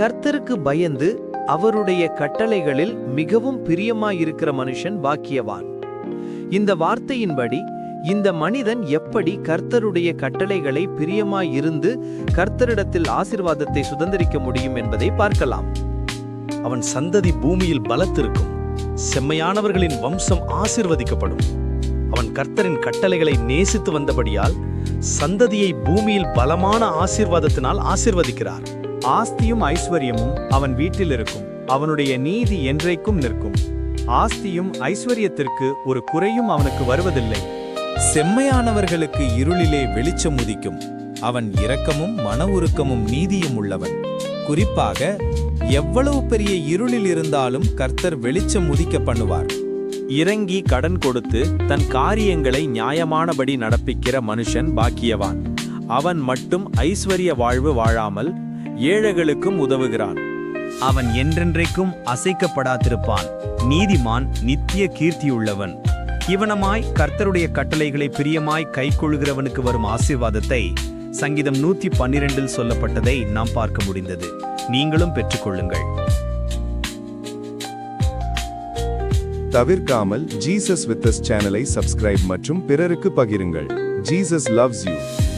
கர்த்தருக்கு பயந்து அவருடைய கட்டளைகளில் மிகவும் பிரியமாயிருக்கிற மனுஷன் பாக்கியவான். இந்த வார்த்தையின்படி இந்த மனிதன் எப்படி கர்த்தருடைய கட்டளைகளை பிரியமாயிருந்து கர்த்தரிடத்தில் ஆசிர்வாதத்தை சுதந்திரிக்க முடியும் என்பதை பார்க்கலாம். அவன் சந்ததி பூமியில் பலத்திருக்கும். செம்மையானவர்களின் வம்சம் ஆசிர்வதிக்கப்படும். அவன் கர்த்தரின் கட்டளைகளை நேசித்து வந்தபடியால் சந்ததியை பூமியில் பலமான ஆசீர்வாதத்தினால் ஆசிர்வதிக்கிறார். ஆஸ்தியும் ஐஸ்வர்யமும் அவன் வீட்டில் இருக்கும் அவனுடைய நீதி என்றைக்கும் நிற்கும். ஆஸ்தியும் ஐஸ்வர்யத்திற்கு ஒரு குறையும் அவனுக்கு வருவதில்லை. செம்மையானவர்களுக்கு இருளிலே வெளிச்சம் உதிக்கும். அவன் இரக்கமும் மன உருக்கமும் நீதியும் உள்ளவன். குறிப்பாக எவ்வளவு பெரிய இருளில் இருந்தாலும் கர்த்தர் வெளிச்சம் உதிக்க பண்ணுவார். இறங்கி கடன் கொடுத்து தன் காரியங்களை நியாயமானபடி நடப்பிக்கிற மனுஷன் பாக்கியவான். அவன் மட்டும் ஐஸ்வர்ய வாழ்வு வாழாமல் ஏழைகளுக்கும் உதவுகிறான். அவன் என்றென்றைக்கும் அசைக்கப்படாதிருப்பான். நீதிமான் நித்திய கீர்த்தியுள்ளவன். இவனமாய் கர்த்தருடைய கட்டளைகளை பிரியமாய் கைக்கொள்கிறவனுக்கு வரும் ஆசீர்வாதத்தை சங்கீதம் நூத்தி பன்னிரெண்டில் சொல்லப்பட்டதை நாம் பார்க்க முடிந்தது. நீங்களும் பெற்றுக்கொள்ளுங்கள். தவிர்க்காமல் ஜீசஸ் வித் சேனலை சப்ஸ்கிரைப் மற்றும் பிறருக்கு பகிருங்கள். Jesus loves you